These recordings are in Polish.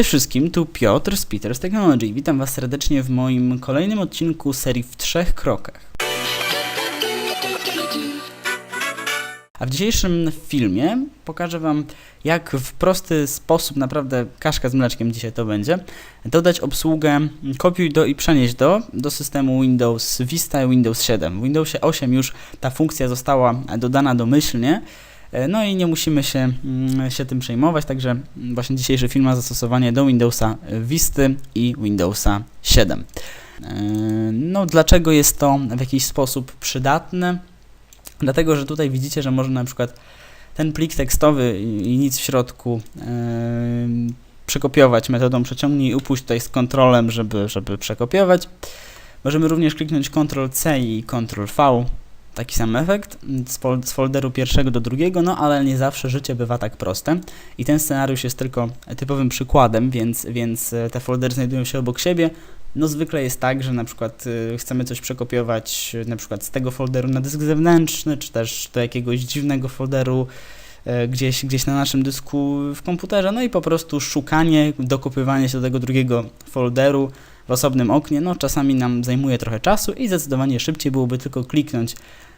Cześć wszystkim, tu Piotr z Peters Technology. Witam Was serdecznie w moim kolejnym odcinku serii w trzech krokach. A w dzisiejszym filmie pokażę Wam, jak w prosty sposób, naprawdę kaszka z mleczkiem dzisiaj to będzie, dodać obsługę kopiuj do i przenieść do do systemu Windows Vista i Windows 7. W Windowsie 8 już ta funkcja została dodana domyślnie, No i nie musimy się, mm, się tym przejmować, także właśnie dzisiejszy film ma zastosowanie do Windowsa Visty i Windowsa 7. E, No dlaczego jest to w jakiś sposób przydatne? Dlatego, że tutaj widzicie, że można na przykład ten plik tekstowy i nic w środku e, przekopiować metodą przeciągnij i upuść tutaj z kontrolem, żeby, żeby przekopiować. Możemy również kliknąć Ctrl-C i Ctrl-V, taki sam efekt z, fol- z folderu pierwszego do drugiego, no ale nie zawsze życie bywa tak proste i ten scenariusz jest tylko typowym przykładem, więc, więc e, te foldery znajdują się obok siebie. No zwykle jest tak, że na przykład y, chcemy coś przekopiować y, na przykład z tego folderu na dysk zewnętrzny, czy też do jakiegoś dziwnego folderu gdzieś, gdzieś na naszym dysku w komputerze, no i po prostu szukanie, dokopywanie się do tego drugiego folderu w osobnym oknie, no czasami nam zajmuje trochę czasu i zdecydowanie szybciej byłoby tylko kliknąć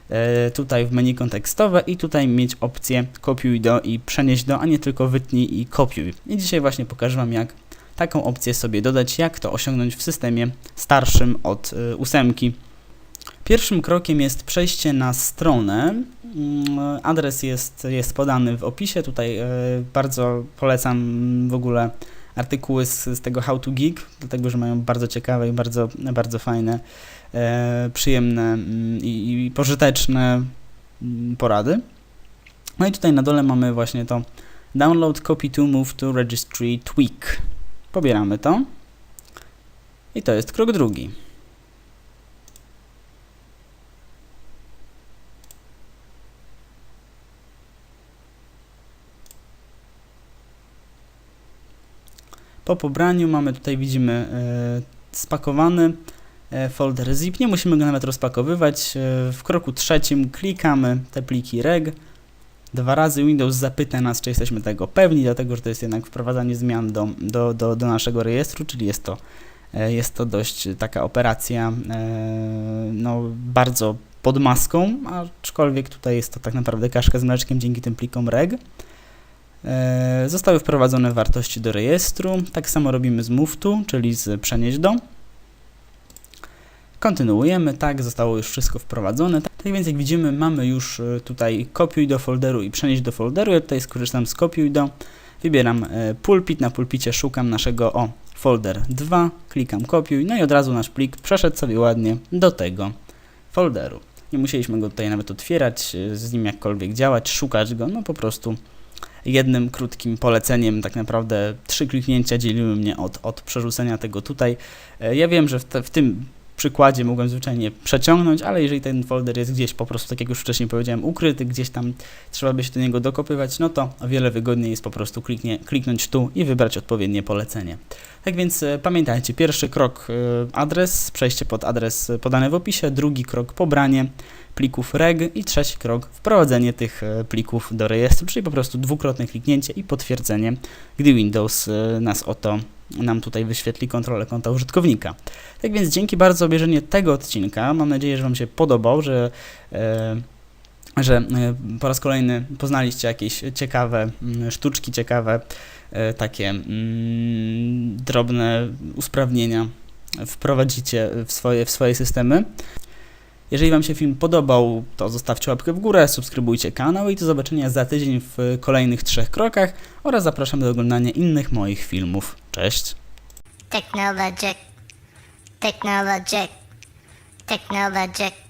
e, tutaj w menu kontekstowe i tutaj mieć opcję kopiuj do i przenieść do, a nie tylko wytnij i kopiuj. I dzisiaj właśnie pokażę Wam jak taką opcję sobie dodać, jak to osiągnąć w systemie starszym od y, ósemki. Pierwszym krokiem jest przejście na stronę. Mm, Adres jest, jest podany w opisie. Tutaj y, bardzo polecam w ogóle artykuły z, z tego How to Geek, dlatego że mają bardzo ciekawe i bardzo, bardzo fajne, e, przyjemne mm, i, i pożyteczne mm, porady. No i tutaj na dole mamy właśnie to Download Copy to Move to Registry Tweak. Pobieramy to. I to jest krok drugi. Po pobraniu mamy tutaj, widzimy, e, spakowany e, folder zip. Nie musimy go nawet rozpakowywać. E, w kroku trzecim klikamy te pliki reg. Dwa razy Windows zapyta nas, czy jesteśmy tego pewni, dlatego że to jest jednak wprowadzanie zmian do, do, do, do naszego rejestru, czyli jest to, jest to dość taka operacja no, bardzo pod maską, aczkolwiek tutaj jest to tak naprawdę kaszka z mleczkiem dzięki tym plikom reg. E, Zostały wprowadzone wartości do rejestru. Tak samo robimy z move to, czyli z przenieść do. Kontynuujemy, tak, zostało już wszystko wprowadzone. Tak więc jak widzimy, mamy już e, tutaj kopiuj do folderu i przenieść do folderu. Ja tutaj skorzystam z kopiuj do. Wybieram e, pulpit, na pulpicie szukam naszego o folder 2, klikam kopiuj, no i od razu nasz plik przeszedł sobie ładnie do tego folderu. Nie musieliśmy go tutaj nawet otwierać, z nim jakkolwiek działać, szukać go, no po prostu jednym krótkim poleceniem, tak naprawdę trzy kliknięcia dzieliły mnie od, od przerzucenia tego tutaj. E, Ja wiem, że w, te, w tym przykładzie mogłem zwyczajnie przeciągnąć, ale jeżeli ten folder jest gdzieś po prostu, tak jak już wcześniej powiedziałem, ukryty, gdzieś tam trzeba by się do niego dokopywać, no to o wiele wygodniej jest po prostu kliknie, kliknąć tu i wybrać odpowiednie polecenie. Tak więc e, pamiętajcie, pierwszy krok e, adres, przejście pod adres podany w opisie, drugi krok pobranie plików reg i trzeci krok wprowadzenie tych e, plików do rejestru, czyli po prostu dwukrotne kliknięcie i potwierdzenie, gdy Windows e, nas o to nam tutaj wyświetli kontrolę konta użytkownika. Tak więc dzięki bardzo za obejrzenie tego odcinka. Mam nadzieję, że Wam się podobał, że, e, że e, po raz kolejny poznaliście jakieś ciekawe mm, sztuczki, ciekawe e, takie mm, drobne usprawnienia wprowadzicie w swoje, w swoje systemy. Jeżeli Wam się film podobał, to zostawcie łapkę w górę, subskrybujcie kanał i do zobaczenia za tydzień w kolejnych trzech krokach oraz zapraszam do oglądania innych moich filmów. Cześć! Technologic. Technologic. Technologic.